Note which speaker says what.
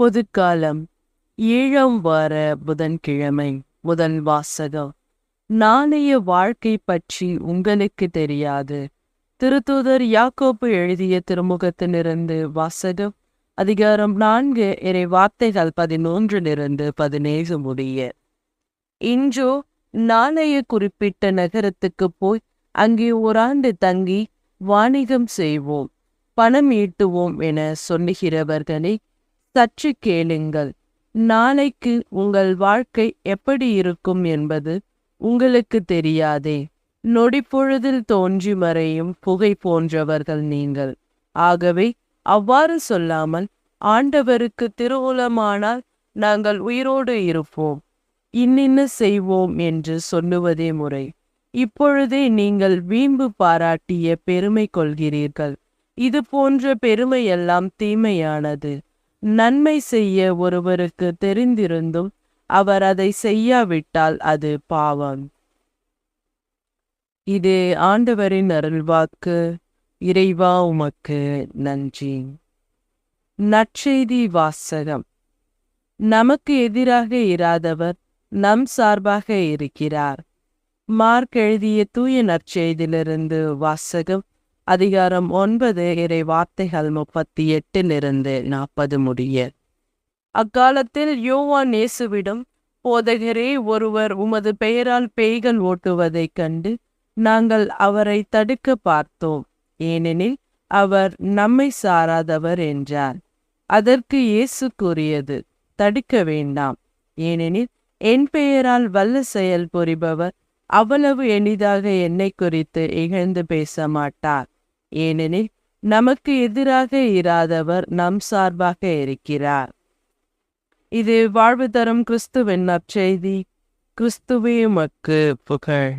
Speaker 1: பொதுக்காலம் ஏழாம் வார புதன்கிழமை முதல் வாசகம். நாளைய வாழ்க்கை பற்றி உங்களுக்கு தெரியாது. திருத்தூதர் யாக்கோப்பு எழுதிய திருமுகத்திலிருந்து வாசகம் அதிகாரம் நான்கு இறை வார்த்தைகள் பதினொன்றிலிருந்து பதினேழு முடிய. இன்றோ நாளைய குறிப்பிட்ட நகரத்துக்கு போய் அங்கே ஓராண்டு தங்கி வாணிகம் செய்வோம் பணம் ஈட்டுவோம் என சொல்லுகிறவர்களை சற்று கேளுங்கள். நாளைக்கு உங்கள் வாழ்க்கை எப்படி இருக்கும் என்பது உங்களுக்கு தெரியாதே. நொடிப்பொழுதில் தோன்றி மறையும் புகை போன்றவர்கள் நீங்கள். ஆகவே அவ்வாறு சொல்லாமல் ஆண்டவருக்கு திருவுலமானால் நாங்கள் உயிரோடு இருப்போம். இன்னின்ன செய்வோம் என்று சொல்லுவதே முறை. இப்பொழுதே நீங்கள் வீம்பு பாராட்டிய பெருமை கொள்கிறீர்கள். இது போன்ற பெருமையெல்லாம் தீமையானது. நன்மை செய்ய ஒருவருக்கு தெரிந்திருந்தும் அவர் அதை செய்யாவிட்டால் அது பாவம். இது ஆண்டவரின் அருள்வாக்கு. இறைவா உமக்கு நன்றி. நற்செய்தி வாசகம். நமக்கு எதிராக இராதவர் நம் சார்பாக இருக்கிறார். மார்க் எழுதிய தூய நற்செய்தியிலிருந்து வாசகம் அதிகாரம் ஒன்பது இறை வார்த்தைகள் முப்பத்தி எட்டிலிருந்து நாற்பது முடிய. அக்காலத்தில் யோவான் இயேசுவிடம் போதகரே ஒருவர் உமது பெயரால் பேய்கள் ஓட்டுவதைக் கண்டு நாங்கள் அவரை தடுக்க பார்த்தோம். ஏனெனில் அவர் நம்மை சாராதவர் என்றார். அதற்கு இயேசு கூறியது தடுக்க வேண்டாம். ஏனெனில் என் பெயரால் வல்ல செயல் புரிபவர் அவ்வளவு எளிதாக என்னை குறித்து இகழ்ந்து பேச மாட்டார். ஏனெனில் நமக்கு எதிராக இராதவர் நம் சார்பாக இருக்கிறார். இது வாழ்வு தரும் கிறிஸ்துவின் நற்செய்தி. கிறிஸ்துவே மக்கு புகழ்.